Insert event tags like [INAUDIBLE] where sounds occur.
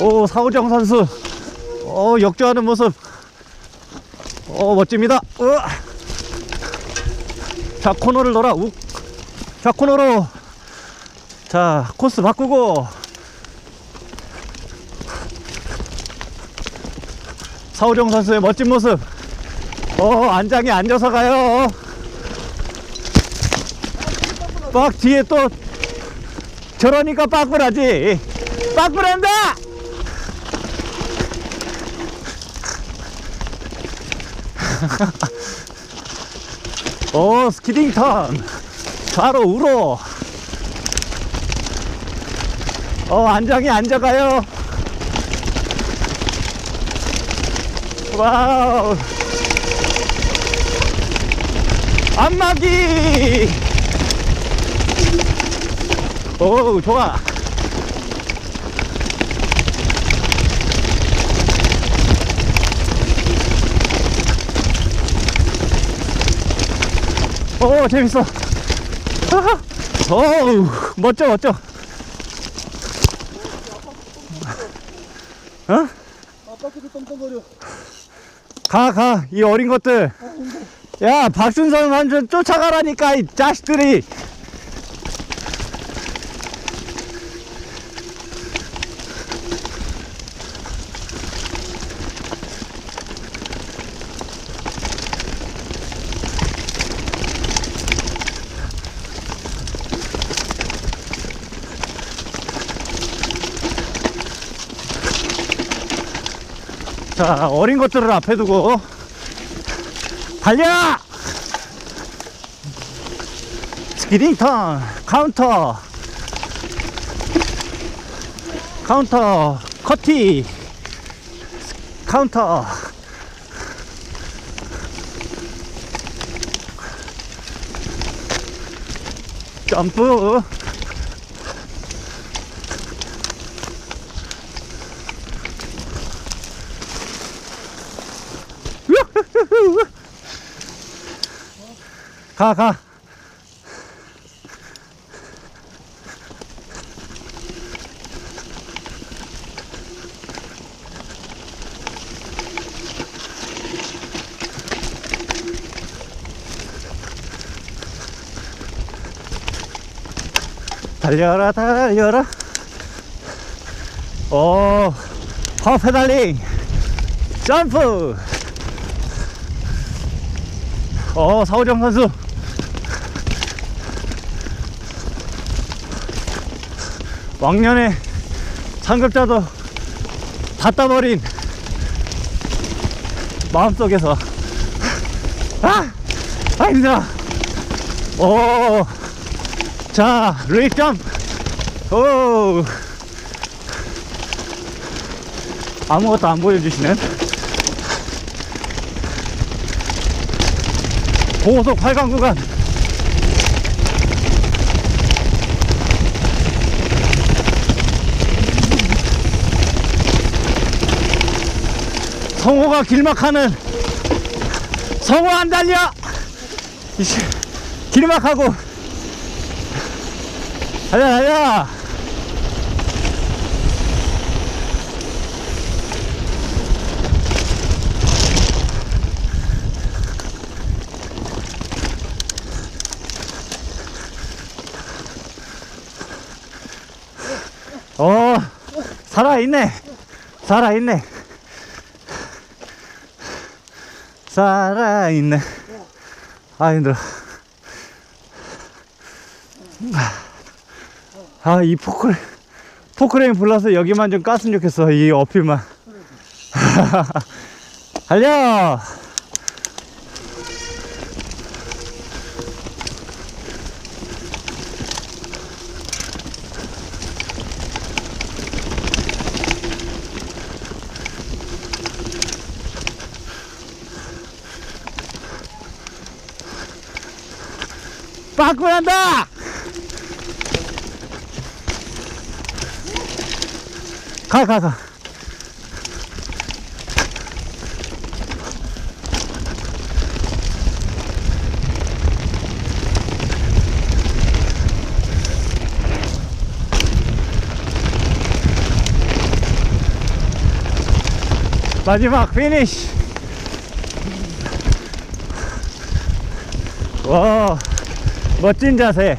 오, 사우정 선수. 어, 역주하는 모습. 어, 멋집니다. 으아. 자, 코너를 돌아. 욱. 자, 코너로. 자, 코스 바꾸고. 사우정 선수의 멋진 모습. 어, 안장에 앉아서 가요. 막 뒤에 또 저러니까 빠꾸라지. 빠꾸란다! 오, 스키딩 턴. 좌로 우로. 어, 안장에 앉아가요. 와우. 안마기. 오, 좋아. 오, 재밌어. 아하. [LAUGHS] 어우, 멋져, 멋져. 어? 아빠한테 떵떵거려. 가, 가. 이 어린 것들. 야, 박순선 완전 쫓아가라니까, 이 자식들이. 자, 어린 것들을 앞에 두고 달려! 스키딩 턴 카운터. 카운터 커티. 카운터. 점프 가, 가. 달려라, 달려라. 오, 파워 페달링. 점프. 어, 사오정 선수. 왕년에 상급자도 다 따버린 마음속에서. [LAUGHS] 아! 아 힘들어. 오, 자 레이점. 오, 아무것도 안 보여주시는 고속 8강 구간 성호가 길막하는 성호 안 달려! 길막하고. 달려 달려! 어 살아있네. 살아있네 살아있네. 아 힘들어. 아 이 포크레 포크레인 불러서 여기만 좀 깠으면 좋겠어 이 어필만. [LAUGHS] 달려 빠꾸한다 가 가, 가. 마지막 피니쉬. 와, 멋진 자세.